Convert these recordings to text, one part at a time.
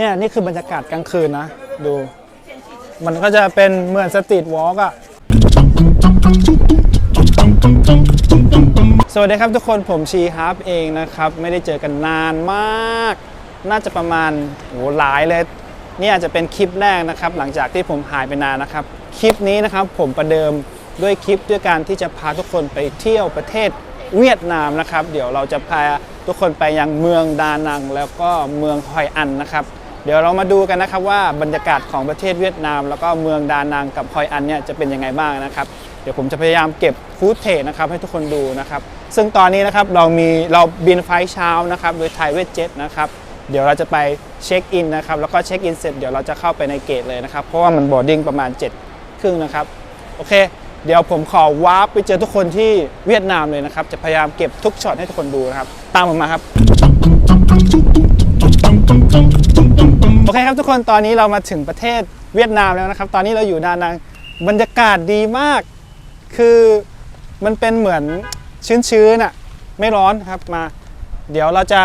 เนี่ยนี่คือบรรยากาศกลางคืนนะ ดู มันก็จะเป็นเหมือนสตรีทวอล์กอะสวัสดีครับทุกคนผมชีฮาร์ปเองนะครับ ไม่ได้เจอกันนานมาก น่าจะประมาณโหหลายเลยนี่อาจจะเป็นคลิปแรกนะครับ หลังจากที่ผมหายไปนานนะครับ คลิปนี้นะครับผมประเดิมด้วยคลิปด้วยการที่จะพาทุกคนไปเที่ยวประเทศเวียดนามนะครับ เดี๋ยวเราจะพาทุกคนไปยังเมืองดานัง แล้วก็เมืองฮอยอันนะครับ เดี๋ยวเรามาดูกันนะครับว่าบรรยากาศของประเทศเวียดนาม แล้วก็เมืองดานังกับฮอยอันเนี่ยจะเป็นยังไงบ้างนะครับ เดี๋ยวผมจะพยายามเก็บฟูตเทจนะครับให้ทุกคนดูนะครับ ซึ่งตอนนี้นะครับเรามีเราบินไฟล์เช้านะครับโดยไทยเวทเจ็ตนะครับเดี๋ยวเราจะไปเช็คอินนะครับแล้วก็เช็คอินเสร็จเดี๋ยวเราจะเข้าไปในเกตเลยนะครับ เพราะว่ามันบอร์ดิ้งประมาณ7ครึ่งนะครับโอเค เดี๋ยวผมขอวาร์ปไปเจอทุกคนที่เวียดนามเลยนะครับ จะพยายามเก็บทุกช็อตให้ทุกคนดูนะครับ ตามผมมาครับ อเคครับทุกคนตอนนี้เรามาถึงประเทศเวียดนามแล้วนะครับ ตอนนี้เราอยู่ดานังบรรยากาศดีมาก คือมันเป็นเหมือนชื้นๆน่ะไม่ร้อนครับมา เดี๋ยวเราจะ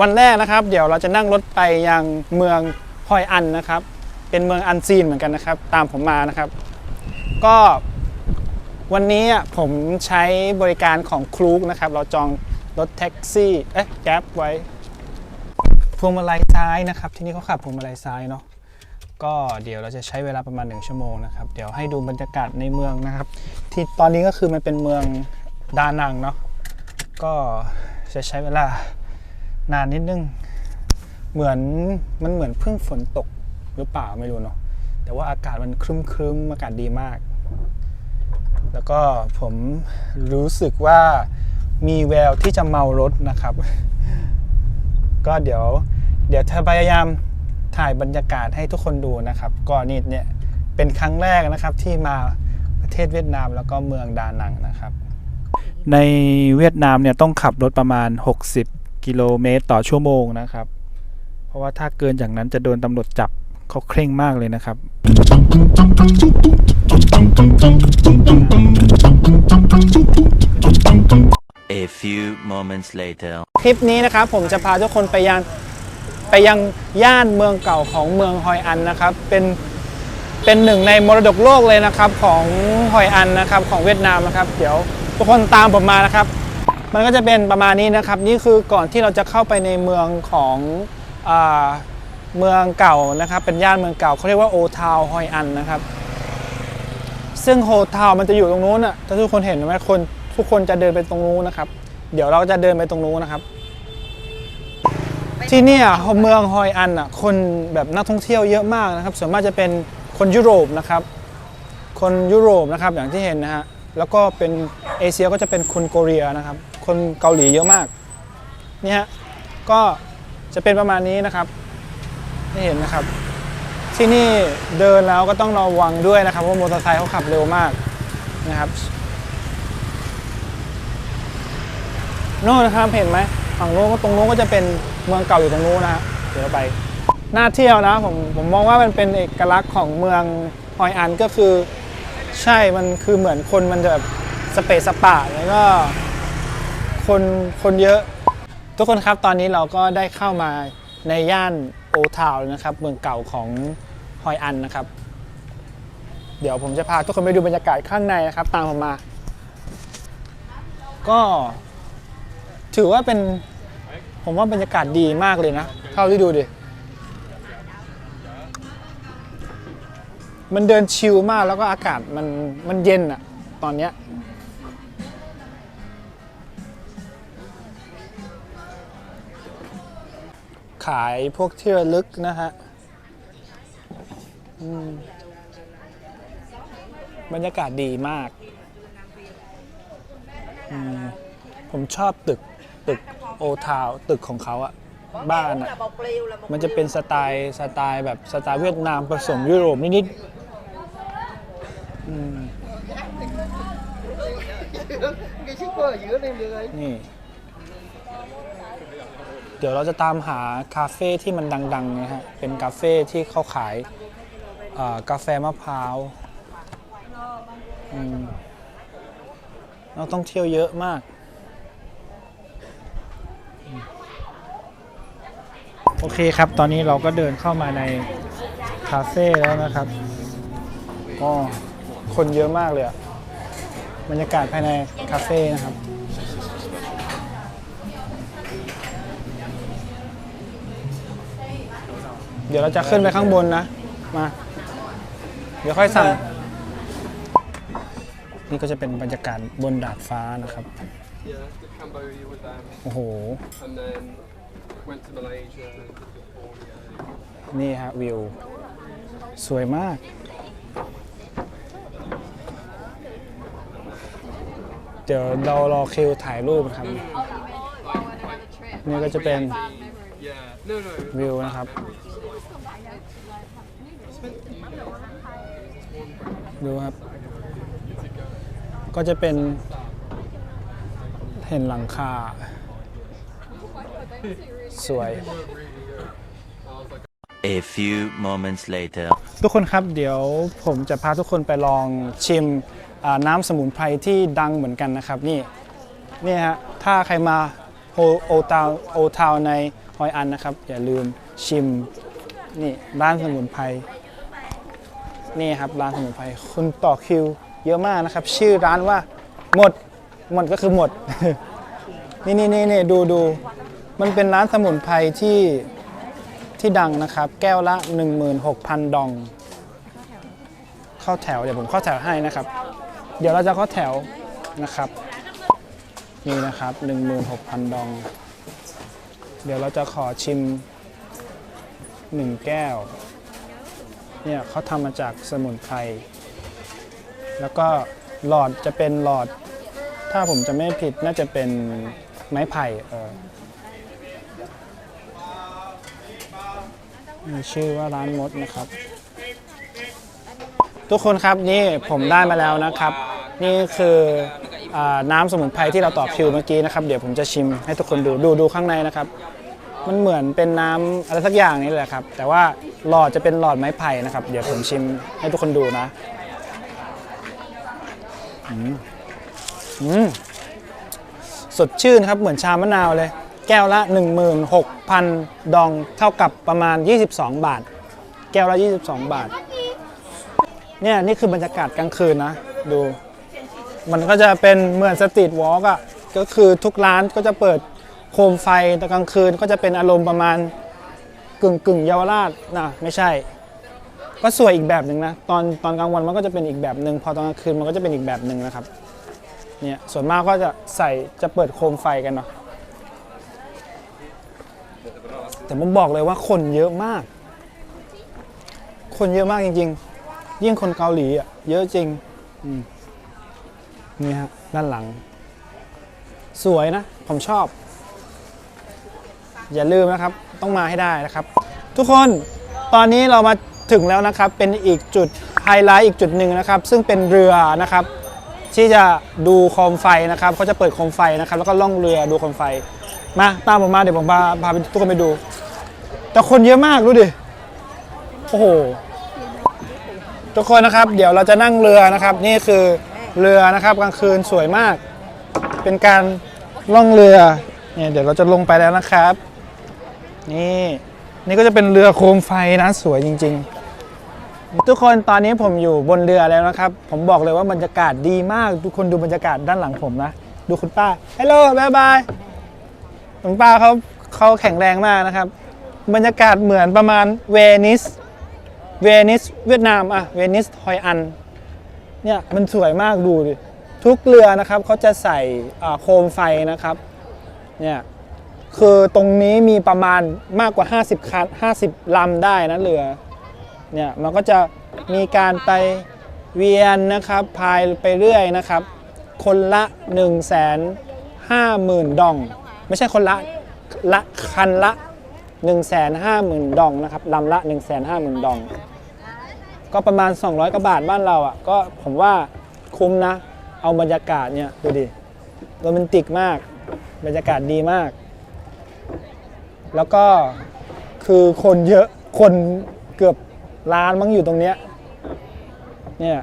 วันแรกนะครับ เดี๋ยวเราจะนั่งรถไปยังเมืองฮอยอันนะครับ เป็นเมืองอันซีนเหมือนกันนะครับ ตามผมมานะครับ ก็วันนี้อะผมใช้บริการของครูกนะครับ เราจองรถแท็กซี่ เอ๊ะแก๊ปไว้ พวงมาลัยซ้ายนะครับ ที่นี่เขาขับพวงมาลัยซ้ายเนาะก็เดี๋ยวเราจะใช้เวลาประมาณ 1 ชั่วโมงนะครับเดี๋ยวให้ดูบรรยากาศในเมืองนะครับ ที่ตอนนี้ก็คือมันเป็นเมืองดานังเนาะก็จะใช้เวลานานนิดนึง เหมือนมันเหมือนเพิ่งฝนตกหรือเปล่าไม่รู้เนาะแต่ว่าอากาศมันครึ้มครึมๆอากาศดีมาก แล้วก็ผมรู้สึกว่ามีแววที่จะเมารถนะครับ ก็เดี๋ยวเดี๋ยวเธอพยายามถ่ายบรรยากาศให้ทุกคนดูนะครับ ก็นี่เนี่ยเป็นครั้งแรกนะครับที่มาประเทศเวียดนามแล้วก็เมืองดานังนะครับ ในเวียดนามเนี่ยต้องขับรถประมาณ 60 กิโลเมตรต่อชั่วโมงนะครับ เพราะว่าถ้าเกินจากนั้นจะโดนตำรวจจับเขาเคร่งมากเลยนะครับ A few moments later. คลิปนี้นะครับผมจะพาทุกคนไปยังไปยังย่านเมืองเก่าของเมืองฮอยอันนะครับ เป็นเป็นหนึ่งในมรดกโลกเลยนะครับของฮอยอันนะครับของเวียดนามนะครับ เดี๋ยวทุกคนตามผมมานะครับ มันก็จะเป็นประมาณนี้นะครับ นี่คือก่อนที่เราจะเข้าไปในเมืองของอเมืองเก่านะครับ เป็นย่านเมืองเก่าเขาเรียกว่าโอทาวฮอยอันนะครับ ซึ่งโฮทาวมันจะอยู่ตรงนู้นอะถ้าทุกคนเห็นไหมคน ทุกคนจะเดินไปตรงนู้นนะครับ เดี๋ยวเราจะเดินไปตรงนู้นนะครับ ที่เนี่ยเมืองฮอยอันอะคนแบบนักท่องเที่ยวเยอะมากนะครับ ส่วนมากจะเป็นคนยุโรปนะครับ คนยุโรปนะครับอย่างที่เห็นนะฮะแล้วก็เป็นเอเชียก็จะเป็นคนโกเรีนะครับ คนเกาหลีเยอะมากนี่ฮะก็จะเป็นประมาณนี้นะครับที่เห็นนะครับ ที่นี่เดินแล้วก็ต้องระวังด้วยนะครับเพราะมอเตอร์ไซค์เขาขับเร็วมากนะครับโน่นนะครับเห็นไหมฝั่งโน้นก็ตรงโน้นก็จะเป็นเมืองเก่าอยู่ตรงโน้นนะฮะเดี๋ยวเราไปน่าเที่ยวนะผมผมมองว่ามันเป็นเอกลักษณ์ของเมืองฮอยอันก็คือ ใช่มันคือเหมือนคนมันจะแบบสเปซสปะแล้วก็คนคนเยอะ ทุกคนครับตอนนี้เราก็ได้เข้ามาในย่านโอทาวน์นะครับ เมืองเก่าของฮอยอันนะครับ เดี๋ยวผมจะพาทุกคนไปดูบรรยากาศข้างในนะครับ ตามผมมา ก็ ถือว่าเป็น ผมว่าบรรยากาศดีมากเลยนะ เท่าที่ดูดิ มันเดินชิลมากแล้วก็อากาศมันมันเย็นอะตอนเนี้ยขายพวกที่ระลึกนะฮะบรรยากาศดีมากมผมชอบตึก ตึกโอทาวตึกของเขาอะบ้านอะมันจะเป็นสไตล์สไตล์แบบสไตล์เวียดนามผสมยุโรปนิดๆนี่ เดี๋ยวเราจะตามหาคาเฟ่ที่มันดังๆนะฮะ เป็นคาเฟ่ที่เขาขายกาแฟมะพร้าวอืมนักท่องเที่ยวเยอะมาก อืมโอเคครับ ตอนนี้เราก็เดินเข้ามาในคาเฟ่แล้วนะครับก็คนเยอะมากเลยอะบรรยากาศภายในคาเฟ่นะครับ เดี๋ยวเราจะขึ้นไปข้างบนนะ มา เดี๋ยวค่อยสั่ง นี่ก็จะเป็นบรรยากาศบนดาดฟ้านะครับ โอ้โห went to Malaysia. นี่ฮะวิว สวยมาก เดี๋ยวเรารอคิวถ่ายรูปนะครับ นี่ก็จะเป็น Yeah, no, no. วิวนะครับ ดูครับ ก็จะเป็นเห็นหลังคา สวย A few moments later. ทุกคนครับเดี๋ยวผมจะพาทุกคนไปลองชิมอ่าน้ำสมุนไพรที่ดังเหมือนกันนะครับนี่นี่ฮะถ้าใครมาโอโอทาวโอทาวในฮอยอันนะครับ อย่าลืมชิมนี่ร้านสมุนไพรนี่ครับร้านสมุนไพรคุณต่อคิวเยอะมากนะครับ ชื่อร้านว่าหมดหมดก็คือหมด นี่นี่นี่นี่ดูดู มันเป็นร้านสมุนไพรที่ที่ดังนะครับ แก้วละ 16,000 ดอง เข้าแถวเดี๋ยวผมเข้าแถวให้นะครับ เดี๋ยวเราจะเข้าแถวนะครับนี่นะครับ 16,000 ดอง เดี๋ยวเราจะขอชิม 1 แก้วเนี่ยเขาทำมาจากสมุนไพรแล้วก็หลอดจะเป็นหลอด ถ้าผมจะไม่ผิดน่าจะเป็นไม้ไผ่เออ มีชื่อว่าร้านมดนะครับ ทุกคนครับนี่ผมได้มาแล้วนะครับ นี่คืออน้ำสมุนไพรที่เราต่อคิวเมื่อกี้นะครับ เดี๋ยวผมจะชิมให้ทุกคนดูดูดูข้างในนะครับ มันเหมือนเป็นน้ำอะไรสักอย่างนี่แหละครับ แต่ว่าหลอดจะเป็นหลอดไม้ไผ่นะครับ เดี๋ยวผมชิมให้ทุกคนดูนะอืมอืมสดชื่นครับเหมือนชามะนาวเลย แก้วละ 16,000 ดองเท่ากับประมาณ 22 บาท แก้วละ 22 บาท เนี่ยนี่คือบรรยากาศกลางคืนนะ ดู มันก็จะเป็นเหมือนสตรีทวอล์กอะก็คือทุกร้านก็จะเปิดโคมไฟแต่กลางคืนก็จะเป็นอารมณ์ประมาณกึ่งกึ่งเยาวราชนะไม่ใช่ ก็สวยอีกแบบหนึ่งนะ ตอนตอนกลางวันมันก็จะเป็นอีกแบบหนึ่งพอตอนกลางคืนมันก็จะเป็นอีกแบบหนึ่งนะครับเนี่ยส่วนมากก็จะใส่จะเปิดโคมไฟกันเนาะ แต่ผมบอกเลยว่าคนเยอะมาก คนเยอะมากจริง ๆ ยิ่งคนเกาหลีอะเยอะจริงนี่ฮะด้านหลัง สวยนะ ผมชอบ อย่าลืมนะครับ ต้องมาให้ได้นะครับ ทุกคนตอนนี้เรามาถึงแล้วนะครับ เป็นอีกจุดไฮไลท์อีกจุดหนึ่งนะครับ ซึ่งเป็นเรือนะครับ ที่จะดูโคมไฟนะครับเขาจะเปิดโคมไฟนะครับ แล้วก็ล่องเรือดูโคมไฟ มาตามผมมาเดี๋ยวผมพาพาทุกคนไปดู แต่คนเยอะมากดูดิโอ้โหทุกคนนะครับเดี๋ยวเราจะนั่งเรือนะครับ นี่คือเรือนะครับกลางคืนสวยมาก เป็นการล่องเรือเนี่ยเดี๋ยวเราจะลงไปแล้วนะครับ นี่นี่ก็จะเป็นเรือโคมไฟนะสวยจริง ๆ ทุกคนตอนนี้ผมอยู่บนเรือแล้วนะครับ ผมบอกเลยว่าบรรยากาศดีมาก ทุกคนดูบรรยากาศด้านหลังผมนะ ดูคุณป้าฮัลโหลบายบาย คุณป้าเขาเขาแข็งแรงมากนะครับ บรรยากาศเหมือนประมาณเวนิส เวนิสเวียดนามอะเวนิสฮอยอัน เนี่ยมันสวยมากดูดิ ทุกเรือนะครับเขาจะใส่โคมไฟนะครับ เนี่ยคือตรงนี้มีประมาณมากกว่า 50คัน50ลำได้นะเรือ เนี่ยมันก็จะมีการไปเวียนนะครับพายไปเรื่อยนะครับ คนละ 1 5 0 0 0 0ดอง ไม่ใช่คนละละคันละ 1 5 0 0 0 0 ดองนะครับลำละ 1 5 0 0 0 0 ดอง ก็ประมาณ 200กว่าบาทบ้านเราอะก็ผมว่าคุ้มนะ เอาบรรยากาศเนี่ยดูดิโรแมนติกมาก บรรยากาศดีมาก แล้วก็คือคนเยอะคนเกือบล้านมั้งอยู่ตรงเนี้ยเนี่ย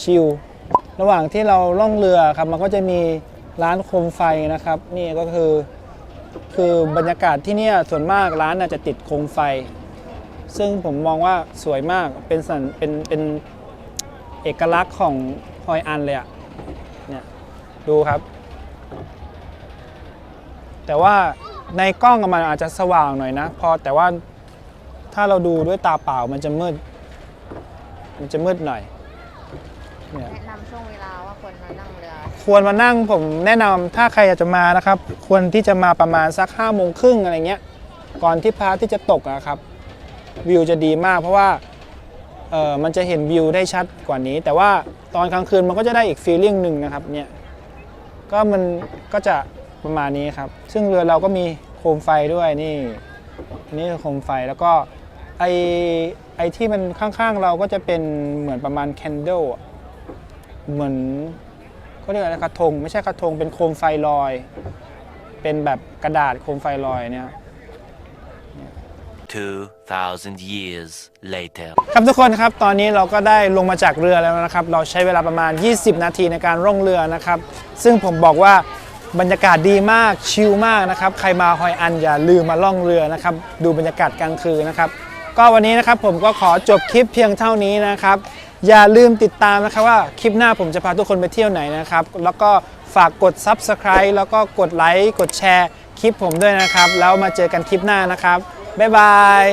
ชิลระหว่างที่เราล่องเรือครับมันก็จะมี ร้านโคมไฟนะครับนี่ก็คือคือบรรยากาศที่นี่ส่วนมากร้านน่าจะติดโคมไฟ ซึ่งผมมองว่าสวยมากเป็นสัญเป็นเป็นเอกลักษณ์ของฮอยอันเลยอะเนี่ยดูครับ แต่ว่าในกล้องมันอาจจะสว่างหน่อยนะ พอแต่ว่าถ้าเราดูด้วยตาเปล่ามันจะมืด มันจะมืดหน่อยเนี่ยแนะนำช่วงเวลา ควรมานั่งผมแนะนำถ้าใครอยากจะมานะครับ ควรที่จะมาประมาณสัก5้าโมงครึ่งอะไรเงี้ย ก่อนที่พระอาที่จะตกอะครับ วิวจะดีมากเพราะว่าเออมันจะเห็นวิวได้ชัดกว่านี้ แต่ว่าตอนกลางคืนมันก็จะได้อีกฟีลลิ่งหนึ่งนะครับเนี่ยก็มันก็จะประมาณนี้ครับ ซึ่งเรือเราก็มีโคมไฟด้วยนี่นี่คือโคมไฟแล้วก็ไอไอที่มันข้างๆเราก็จะเป็นเหมือนประมาณแคนเดลเหมือน เขาเรียกอะไรกระทง ไม่ใช่กระทงเป็นโคมไฟลอย เป็นแบบกระดาษโคมไฟลอยเนี่ย2,000 years later. ครับทุกคนครับตอนนี้เราก็ได้ลงมาจากเรือแล้วนะครับ เราใช้เวลาประมาณ 20 นาทีในการร่องเรือนะครับ ซึ่งผมบอกว่าบรรยากาศดีมากชิลมากนะครับ ใครมาฮอยอันอย่าลืมมาล่องเรือนะครับ ดูบรรยากาศกลางคืนนะครับ ก็วันนี้นะครับผมก็ขอจบคลิปเพียงเท่านี้นะครับ อย่าลืมติดตามนะครับว่าคลิปหน้าผมจะพาทุกคนไปเที่ยวไหนนะครับ แล้วก็ฝากกด Subscribe แล้วก็กดไลค์กดแชร์คลิปผมด้วยนะครับ แล้วมาเจอกันคลิปหน้านะครับ บ๊ายบาย